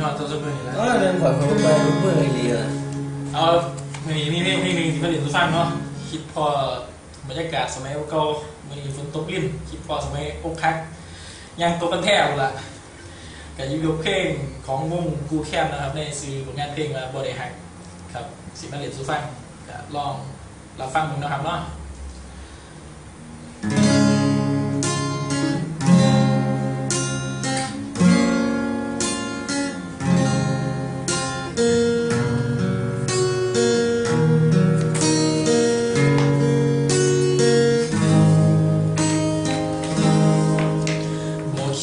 นอนตัวเสมอแล้วก็เดินผ่อนของไปรู้เมื่อไงดีอะเอามื่อนี้มีเพลงเพลงหนึ่งที่ผลิตทุกฟังเนาะคิดพอบรรยากาศสมัยเก่ามื่อนี้ฝนตกลิ่นคิดพอสมัยอกคักยังตกกันแท้ละกับยุคเพลงของวงกูแคมนะครับในซื้อผลงานเพลงมาบอดี้ฮักครับสิมาเรียนสุฟังก็ลองรับฟังมึงนะครับเนาะ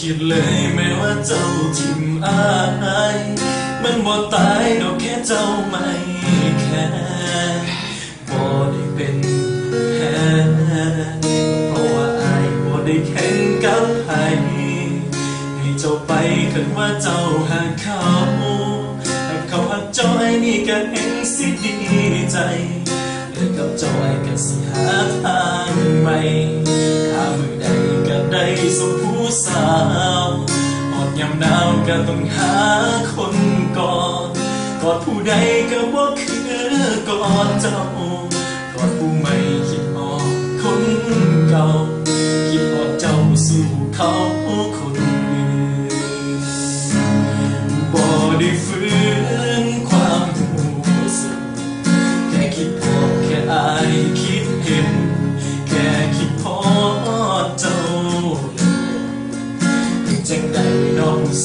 คิดเลยแม้ว่าเจ้าทิมอายมันบ่ตายดอกแค่เจ้าไม่แค่บ่ได้เป็นแพ้เพราะว่าอายบ่ได้แข่งกับใครให้เจ้าไปกันว่าเจ้าหากเขาหากเขาหักเจ้าไอ้นี่ก็เองสิดีใจเลิกกับเจ้าไอ้ก็สิหาทางามหนาวก็ต้องหาคนกอดกอดผู้ใดก็บ่คือกอดเจ้ากอดผู้ไม่คิดออกคนเก่าคิดออกเจ้าสู่เขาคนอื่น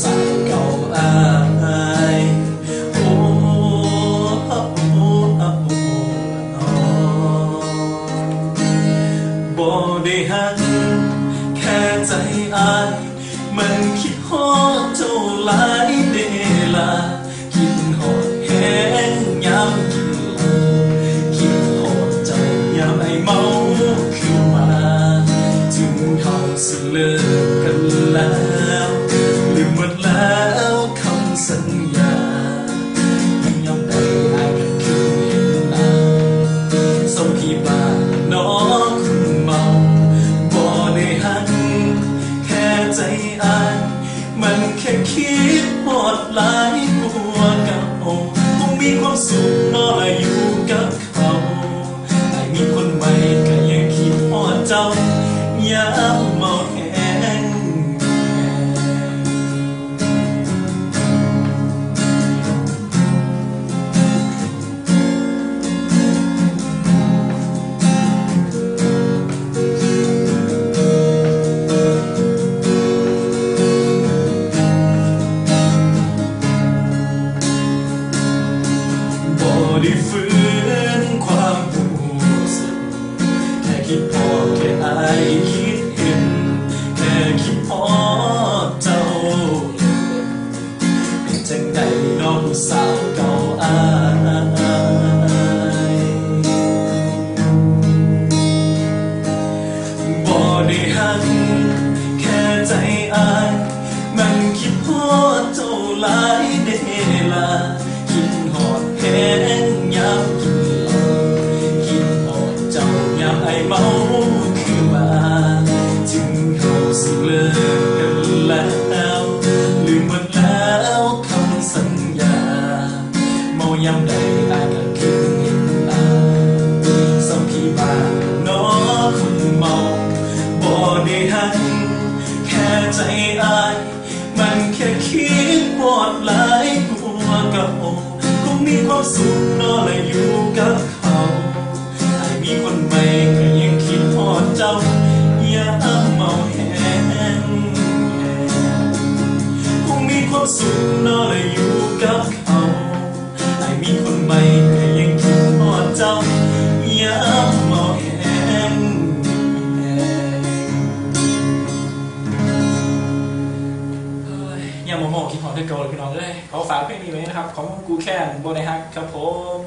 สาวเก่าอายโอ้โอ้โอ้โอ้บ่ได้หักแค่ใจอายมันคิดฮอดเจ้าหลายเดลาคิดฮอดแห้งยามกินเหล้าคิดฮอดเจ้ายามไอเมาขึ้นมาถึงเขาสิเลิก ใจอายมันแค่คิดหอดหลายกว่าเก่าคงมีความสุขน้อยอยู่ หลายเดลาคิดหอดแห้งยามกินเหล้าคิดหอดเจ้ายามไอเมาคือมาถึงเขาสิเลิกกันแล้วลืมหมดแล้วคำสัญญาเมายามใดอายก็คิดเห็นหน้าสัมพี่บ้านน้อคนเมาบ่ได้หักแค่ใจอาย อย่างโมโมคิดหอดได้เกาเลยพี่น้องเลยขอฝากเพลงนี้ไว้นะครับ ของกูแค่โบนฮักครับผม